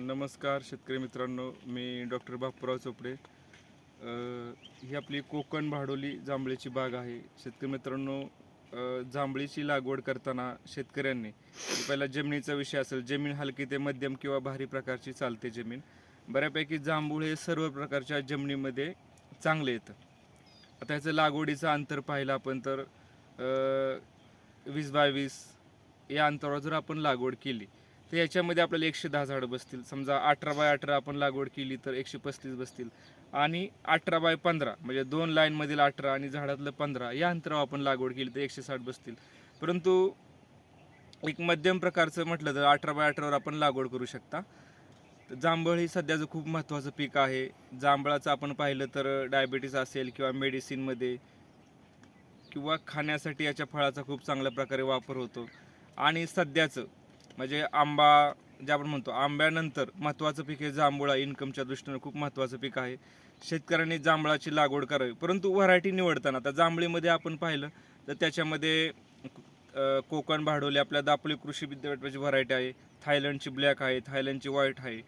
नमस्कार शेतकरी मित्रांनो मी डॉक्टर बापूराव चोपडे. ही आपली कोकण भाडोली जांभळीची बाग आहे. शेतकरी मित्रांनो जांभळीची लागवड करताना शेतकऱ्यांनी पहिला जमिनीचा विषय असेल जमीन हलकी ते मध्यम किंवा भारी प्रकारची चालते जमीन. बऱ्यापैकी जांभूळ हे सर्व प्रकारच्या जमिनीमध्ये चांगले येतं. आता ह्याचं लागवडीचं अंतर पाहिलं आपण तर वीस बाय वीस या अंतरावर जर आपण लागवड केली तर याच्यामध्ये आपल्याला एकशे दहा झाडं बसतील. समजा अठरा बाय अठरा आपण लागवड केली तर एकशे पस्तीस बसतील. आणि अठरा बाय पंधरा म्हणजे दोन लाईनमधील अठरा आणि झाडातलं पंधरा या अंतरावर आपण लागवड केली तर एकशे साठ बसतील. परंतु एक मध्यम प्रकारचं म्हटलं तर अठरा बाय अठरावर आपण लागवड करू शकता. तर जांभळ ही सध्याचं खूप महत्त्वाचं पीक आहे. जांभळाचं आपण पाहिलं तर डायबिटीस असेल किंवा मेडिसिनमध्ये किंवा खाण्यासाठी याच्या फळाचा खूप चांगल्या प्रकारे वापर होतो. आणि सध्याचं म्हणजे आंबा जे आपण म्हणतो आंब्यानंतर महत्त्वाचं पीक हे जांभूळ इन्कमच्या दृष्टीनं खूप महत्त्वाचं पीक आहे. शेतकऱ्यांनी जांभळाची लागवड करावी. परंतु व्हरायटी निवडताना आता जांभळीमध्ये आपण पाहिलं तर त्याच्यामध्ये कोकण भाडोली आपल्या दापोली कृषी विद्यापीठाची व्हरायटी आहे थायलंडची ब्लॅक आहे थायलंडची व्हाईट आहे.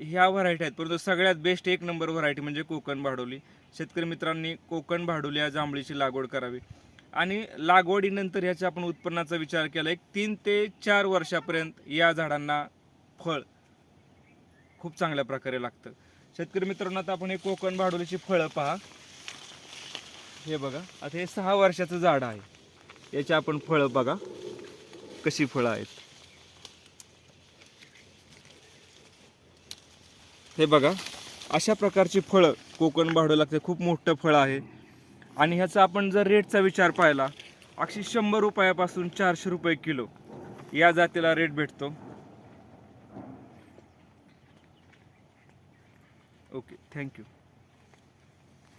ह्या व्हरायटी आहेत परंतु सगळ्यात बेस्ट एक नंबर व्हरायटी म्हणजे कोकण भाडोली. शेतकरी मित्रांनी कोकण भाडोली या जांभळीची लागवड करावी. आणि लागवडीनंतर ह्याच्या आपण उत्पन्नाचा विचार केला एक तीन ते चार वर्षापर्यंत या झाडांना फळ खूप चांगल्या प्रकारे लागतं. शेतकरी मित्रांनो आता आपण हे कोकण भाडोलीची फळं पहा. हे बघा आता हे सहा वर्षाचं झाड आहे. याची आपण फळं बघा कशी फळं आहेत. हे बघा अशा प्रकारची फळं कोकण भाडू लागते खूप मोठं फळ आहे. आणि ह्याचा आपण जर रेटचा विचार पाहिला अक्षी शंभर रुपयापासून चारशे रुपये किलो या जातीला रेट भेटतो. Okay thank you.